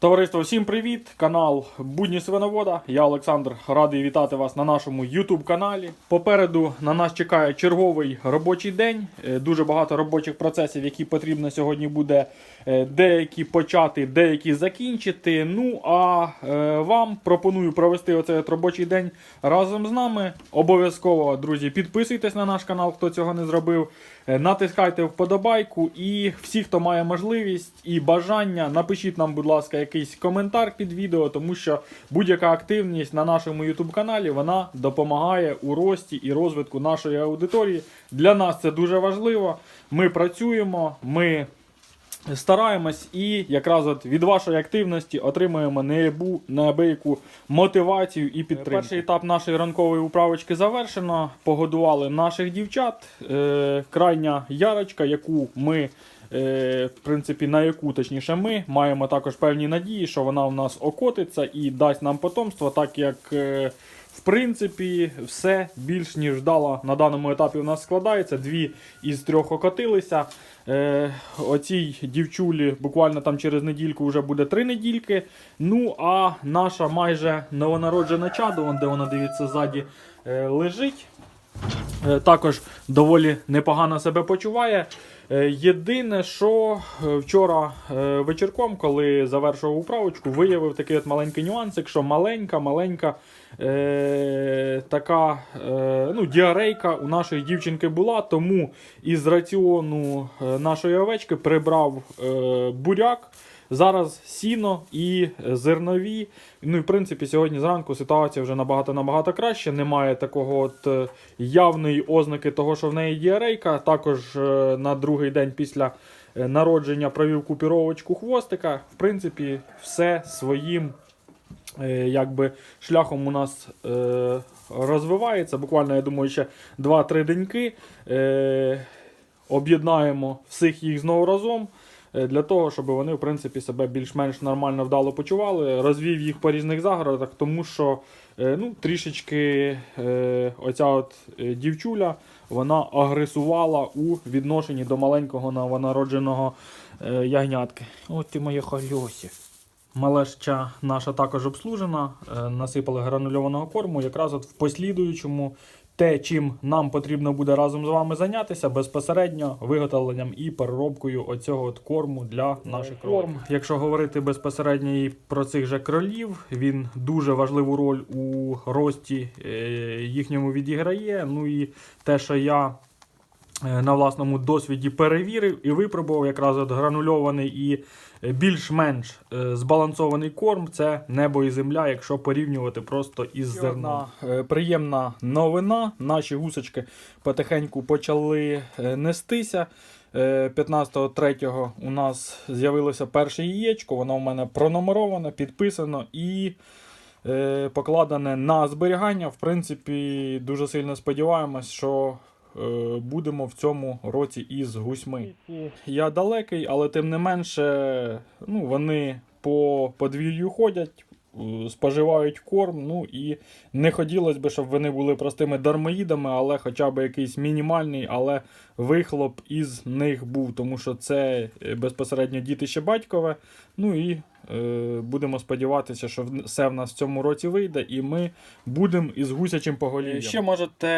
Товариство, всім привіт! Канал Будні Свиновода. Я Олександр радий вітати вас на нашому YouTube каналі. Попереду на нас чекає черговий робочий день. Е, Дуже багато робочих процесів, які потрібно сьогодні буде е, деякі почати, деякі закінчити. Ну а е, вам пропоную провести оцей робочий день разом з нами. Обов'язково, друзі, підписуйтесь на наш канал, хто цього не зробив. Е, Натискайте вподобайку і всі, хто має можливість і бажання, напишіть нам, будь ласка, якийсь коментар під відео, тому що будь-яка активність на нашому YouTube каналі вона допомагає у рості і розвитку нашої аудиторії. Для нас це дуже важливо. Ми працюємо, ми стараємось і якраз от від вашої активності отримуємо неабу, неабияку мотивацію і підтримку. Перший етап нашої ранкової управочки завершено. Погодували наших дівчат. Е, крайня ярочка, яку ми. Е, в принципі, на яку точніше ми маємо також певні надії, що вона у нас окотиться і дасть нам потомство, так як е, в принципі все більш ніж дало на даному етапі у нас складається. Дві із трьох окотилися. Е, оцій дівчулі буквально там через недільку вже буде три недільки. Ну а наша майже новонароджена чадо, де вона дивиться ззаді, е, лежить. Е, Також доволі непогано себе почуває. Е, Єдине, що е, вчора вечірком, коли завершував управочку, виявив такий от маленький нюансик, що маленька, маленька е, така е, ну, діарейка у нашої дівчинки була, тому із раціону нашої овечки прибрав е, буряк. Зараз сіно і зернові. Ну і в принципі сьогодні зранку ситуація вже набагато набагато краще. Немає такого от е, явної ознаки того, що в неї діарейка. Також е, на другий день після е, народження провів купіровочку хвостика. В принципі, все своїм е, якби шляхом у нас е, розвивається. Буквально, я думаю, ще 2-3 деньки. Е, об'єднаємо всіх їх знову разом. Е, Для того, щоб вони в принципі себе більш-менш нормально вдало почували, розвів їх по різних загородах, тому що е, ну, трішечки е, оця от дівчуля вона агресувала у відношенні до маленького новонародженого ягнятки. От ти моє хальосі. Малешча наша також обслужена, насипали гранульованого корму. Якраз от в послідуючому те, чим нам потрібно буде разом з вами зайнятися, безпосередньо виготовленням і переробкою оцього от корму для наших корм. Якщо говорити безпосередньо і про цих же кролів, він дуже важливу роль у рості е, їхньому відіграє. Ну і те, що я на власному досвіді перевірив і випробував якраз от гранульований і е, більш-менш е, збалансований корм це небо і земля, якщо порівнювати просто із зерном. Е, Приємна новина. Наші гусочки потихеньку почали е, нестися. Е, 15.03 у нас з'явилося перше яєчко, воно у мене пронумероване, підписано і е, покладене на зберігання. В принципі, дуже сильно сподіваємось, що е, будемо в цьому році із гусьми. Я далекий, але тим не менше, ну, вони по подвір'ю ходять. е, Споживають корм, ну і не хотілося б, щоб вони були простими дармоїдами, але хоча б якийсь мінімальний, але вихлоп із них був, тому що це е, безпосередньо дітище батькове. Ну і е, будемо сподіватися, що все в нас в цьому році вийде, і ми будемо із гусячим поголів'ям. Ще можете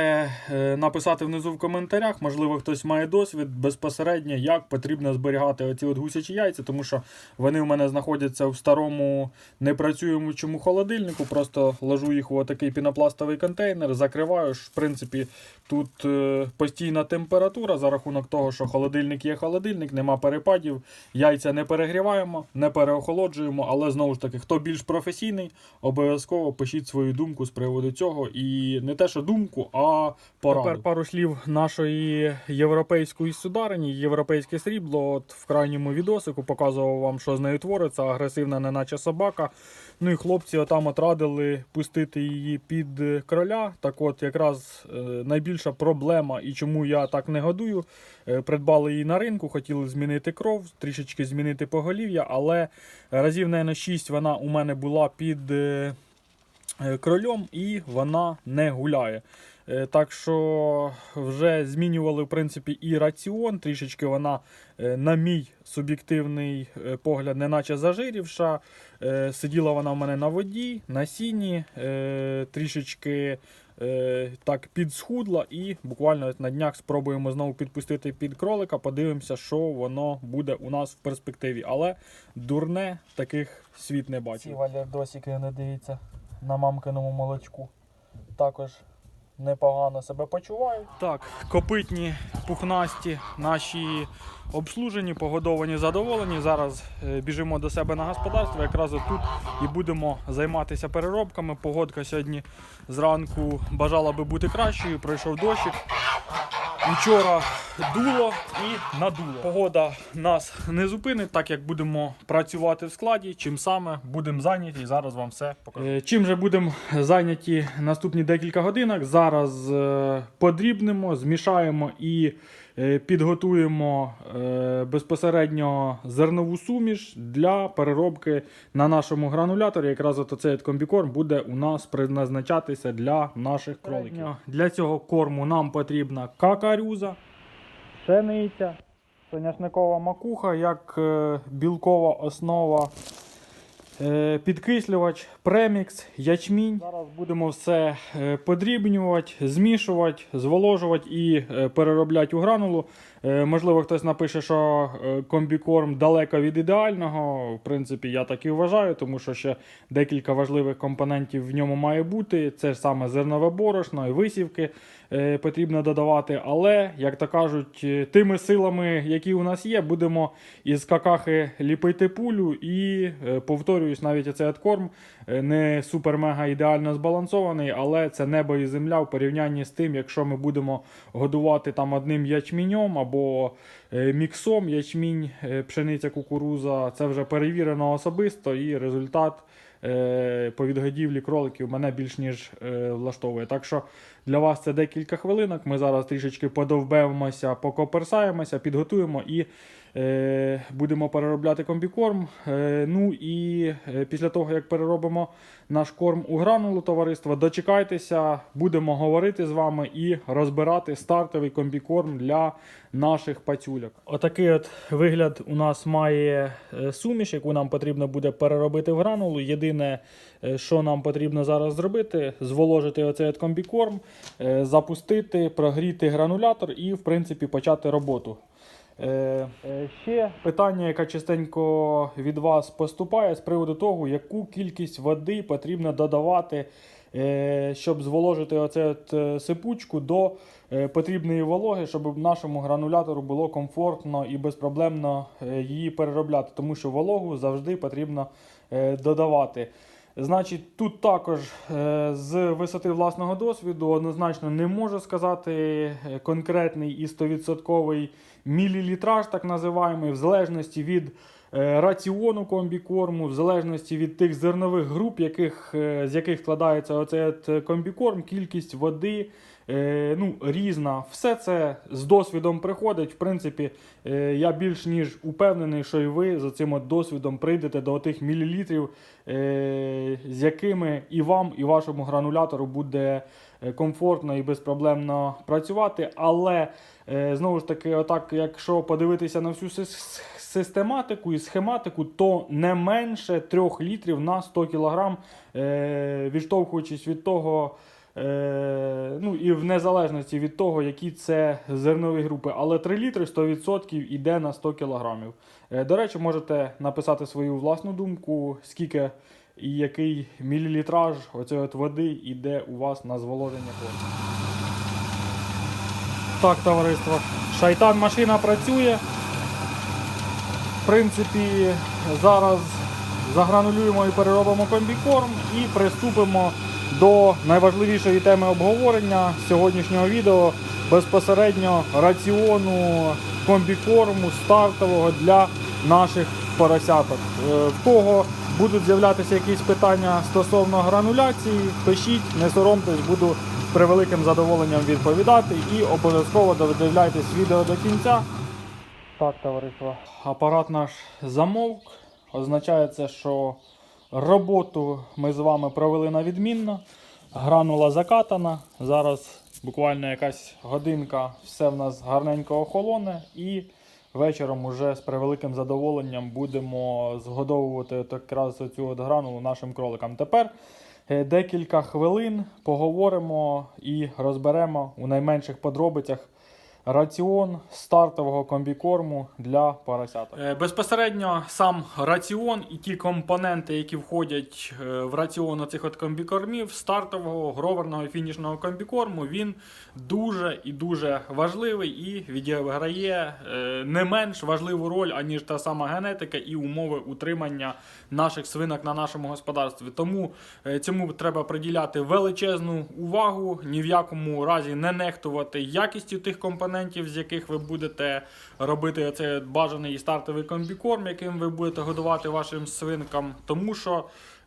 е, написати внизу в коментарях, можливо, хтось має досвід безпосередньо, як потрібно зберігати оці от гусячі яйця, тому що вони у мене знаходяться в старому непрацюючому холодильнику. Просто ложу їх у такий пінопластовий контейнер, закриваю. В принципі, тут е, постійна температура за рахунок того, що холодильник є холодильник, нема перепадів, яйця не перегріваємо, не переохолоджуємо. Але знову ж таки, хто більш професійний, обов'язково пишіть свою думку з приводу цього. І не те, що думку, а пораду. Тепер пару слів нашої європейської сударині, європейське срібло. От в крайньому відосику показував вам, що з нею твориться. Агресивна, неначе собака. Ну і хлопці отам от радили пустити її під кроля. Так от, якраз е, найбільша проблема і чому я так не годую. Е, Придбали її на ринку, хотіли змінити кров, трішечки змінити поголів'я, але разів, на 6 вона у мене була під е, е, крольом і вона не гуляє. Так що вже змінювали в принципі і раціон. Трішечки вона, на мій суб'єктивний погляд, неначе зажирівша. Сиділа вона в мене на воді, на сіні, трішечки е, так підсхудла, і буквально на днях спробуємо знову підпустити під кролика. Подивимося, що воно буде у нас в перспективі. Але дурне таких світ не бачить. Ці валярдосики не дивіться на мамкиному молочку. Також непогано себе почувають. Так, копитні, пухнасті, наші обслужені, погодовані, задоволені. Зараз е, біжимо до себе на господарство. Якраз тут і будемо займатися переробками. Погодка сьогодні зранку бажала би бути кращою. Пройшов дощик. Вчора дуло і надуло. Погода нас не зупинить, так як будемо працювати в складі. Чим саме будемо зайняті, зараз вам все покажу. Е, Чим же будемо зайняті наступні декілька годинок. Зараз е, подрібнемо, змішаємо і підготуємо е, безпосередньо зернову суміш для переробки на нашому грануляторі. Якраз от оцей комбікорм буде у нас призначатися для наших кроликів. Для цього корму нам потрібна какарюза, пшениця, соняшникова макуха, як е, білкова основа. Е, Підкислювач, премікс, ячмінь. Зараз будемо все е, подрібнювати, змішувати, зволожувати і е, переробляти у гранулу. Е, Можливо, хтось напише, що е, комбікорм далеко від ідеального. В принципі, я так і вважаю, тому що ще декілька важливих компонентів в ньому має бути. Це ж саме зернове борошно і висівки е, потрібно додавати. Але, як то кажуть, тими силами, які у нас є, будемо із какахи ліпити пулю і повторююсь, навіть оцей от корм не супер-мега ідеально збалансований, але це небо і земля в порівнянні з тим, якщо ми будемо годувати там одним ячміньом або е, міксом ячмінь, е, пшениця, кукуруза. Це вже перевірено особисто і результат. е, По відгодівлі кроликів мене більш ніж влаштовує. Так що для вас це декілька хвилинок. Ми зараз трішечки подовбемося, покоперсаємося, підготуємо і будемо переробляти комбікорм. Е, ну і е, після того, як переробимо наш корм у гранулу товариства, дочекайтеся, будемо говорити з вами і розбирати стартовий комбікорм для наших пацюляк. Отакий от вигляд у нас має е, суміш, яку нам потрібно буде переробити в гранулу. Єдине, е, що нам потрібно зараз зробити, зволожити оцей комбікорм, е, запустити, прогріти гранулятор і, в принципі, почати роботу. Е, Ще питання, яке частенько від вас поступає з приводу того, яку кількість води потрібно додавати, е, щоб зволожити оце е, сипучку до е, потрібної вологи, щоб нашому гранулятору було комфортно і безпроблемно е, її переробляти, тому що вологу завжди потрібно додавати. Значить, тут також з висоти власного досвіду однозначно не можу сказати конкретний і 100% мілілітраж, так називаємо, в залежності від е, раціону комбікорму, в залежності від тих зернових груп, яких, е, з яких складається оцей комбікорм, кількість води. Е, Ну, різна. Все це з досвідом приходить. В принципі, е, я більш ніж упевнений, що і ви за цим от досвідом прийдете до тих мілілітрів, е, з якими і вам, і вашому гранулятору буде е, комфортно і безпроблемно працювати. Але е, знову ж таки, отак, якщо подивитися на всю систематику і схематику, то не менше 3 літрів на 100 кг, е, відштовхуючись від того. Е, ну і в незалежності від того, які це зернові групи. Але 3 літри 100% йде на 100 кг. Е, до речі, можете написати свою власну думку, скільки і який мілілітраж оцієї от води йде у вас на зволоження корму. Так, товариство, шайтан машина працює. В принципі, зараз загранулюємо і переробимо комбікорм і приступимо до найважливішої теми обговорення сьогоднішнього відео безпосередньо раціону комбікорму стартового для наших поросяток. Е, В кого будуть з'являтися якісь питання стосовно грануляції, пишіть, не соромтесь, буду превеликим задоволенням відповідати і обов'язково додивляйтесь відео до кінця. Так, товариство. Апарат наш замовк. Означає це, що роботу ми з вами провели на відмінно. Гранула закатана. Зараз буквально якась годинка, все в нас гарненько охолоне і вечором уже з превеликим задоволенням будемо згодовувати от якраз цю от гранулу нашим кроликам. Тепер е, декілька хвилин поговоримо і розберемо у найменших подробицях раціон стартового комбікорму для поросяток. Е, Безпосередньо сам раціон і ті компоненти, які входять е, в раціон оцих от комбікормів, стартового, гроверного фінішного комбікорму, він дуже і дуже важливий і відіграє е, не менш важливу роль, аніж та сама генетика і умови утримання наших свинок на нашому господарстві. Тому цьому треба приділяти величезну увагу, ні в якому разі не нехтувати якістю тих компонентів, з яких ви будете робити цей бажаний стартовий комбікорм, яким ви будете годувати вашим свинкам. Тому що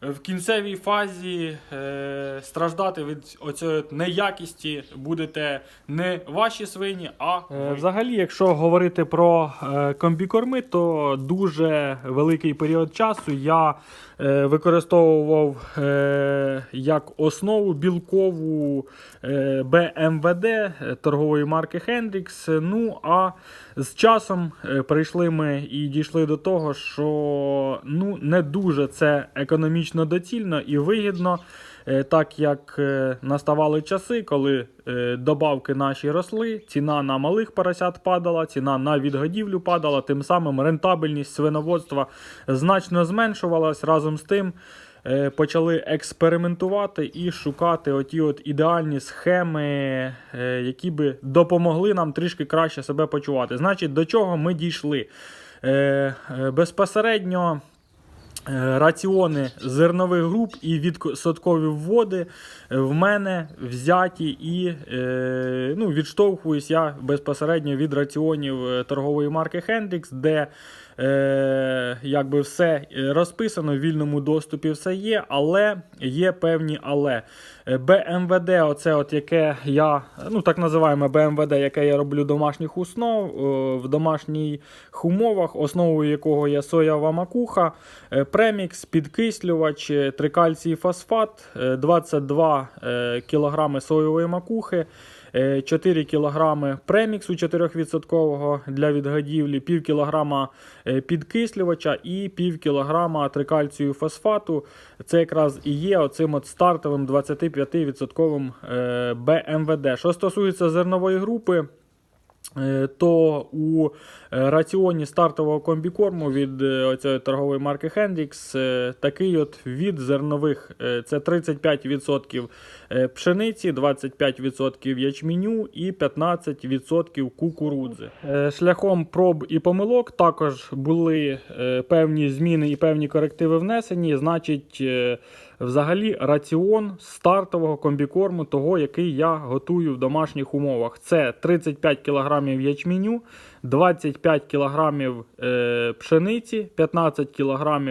в кінцевій фазі е, страждати від оцієї неякісті будете не ваші свині, а ви. взагалі, якщо говорити про е, комбікорми, то дуже великий період часу я е, використовував е, як основу білкову е, БМВД е, торгової марки Hendrix. Ну а з часом е, прийшли ми і дійшли до того, що ну не дуже це економічно доцільно і вигідно. Е, Так як е, наставали часи, коли е, добавки наші росли, ціна на малих поросят падала, ціна на відгодівлю падала, тим самим рентабельність свиноводства значно зменшувалась. Разом з тим почали експериментувати і шукати оті от ідеальні схеми, які би допомогли нам трішки краще себе почувати. Значить, до чого ми дійшли? Безпосередньо. Е, Раціони зернових груп і відсоткові вводи в мене взяті і е, ну, відштовхуюсь я безпосередньо від раціонів е, торгової марки Hendrix, де е, якби все розписано, в вільному доступі все є, але є певні але. Е, БМВД, оце от яке я, ну так називаємо БМВД, яке я роблю домашніх основ е, в домашніх умовах, основою якого є соєва макуха, е, премікс, підкислювач, трикальцій фосфат, е, 22 е, кг соєвої макухи. Е, 4 кг преміксу 4% для відгадівлі, пів кілограма е, підкислювача і пів кілограма трикальцію фосфату. Це якраз і є оцим от стартовим 25% е, БМВД. Що стосується зернової групи, е, то у е, раціоні стартового комбікорму від е, оцієї торгової марки Hendrix е, такий от від зернових е, це 35% е, пшениці, 25% ячменю і 15% кукурудзи. Е, Шляхом проб і помилок також були е, певні зміни і певні корективи внесені. Значить, е, взагалі раціон стартового комбікорму, того, який я готую в домашніх умовах. Це 35 кг ячменю, 25 кг е, пшениці, 15 кг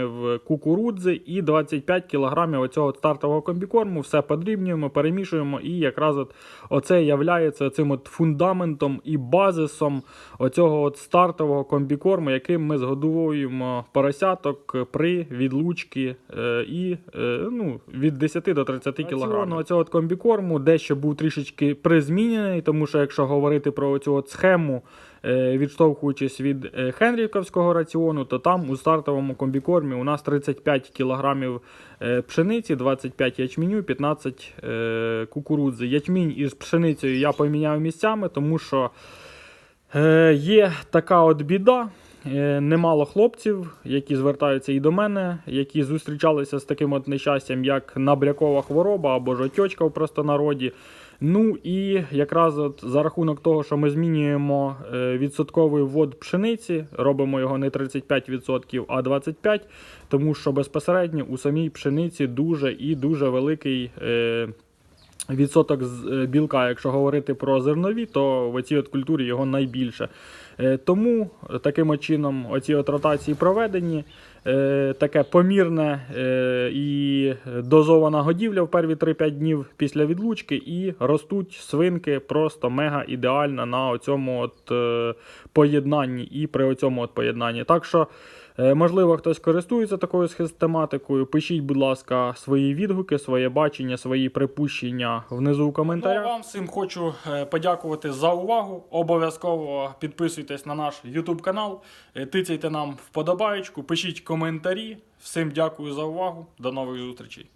кукурудзи і 25 кг оцього стартового комбікорму. Все подрібнюємо, перемішуємо, і якраз от оце являється цим от фундаментом і базисом оцього от стартового комбікорму, яким ми згодовуємо поросяток при відлучці е, і е, ну, від 10 до 30 кг. Оцього от комбікорму дещо був трішечки призмінений, тому що якщо говорити про цю от схему, відштовхуючись від е, Хенріковського раціону, то там у стартовому комбікормі у нас 35 кг е, пшениці, 25 ячменю, 15 е, кукурудзи. Ячмінь із пшеницею я поміняв місцями, тому що є така от біда. Немало хлопців, які звертаються і до мене, які зустрічалися з таким от нещастям, як набрякова хвороба або ж отечка в простонароді. Ну і якраз от за рахунок того, що ми змінюємо е, відсотковий ввод пшениці, робимо його не 35%, а 25%, тому що безпосередньо у самій пшениці дуже і дуже великий. Е, Відсоток з е, білка, якщо говорити про зернові, то в цій от культурі його найбільше. Тому таким чином оці от ротації проведені. Е, Таке помірне і дозована годівля в перві 3-5 днів після відлучки, і ростуть свинки просто мега ідеально на оцьому от е, поєднанні і при оцьому от поєднанні. Так що Можливо, хтось користується такою схематикою. Пишіть, будь ласка, свої відгуки, своє бачення, свої припущення внизу в коментарях. Ну, а вам всім хочу е, подякувати за увагу. Обов'язково підписуйтесь на наш YouTube канал, е, тицяйте нам вподобаєчку, пишіть коментарі. Всім дякую за увагу. До нових зустрічей.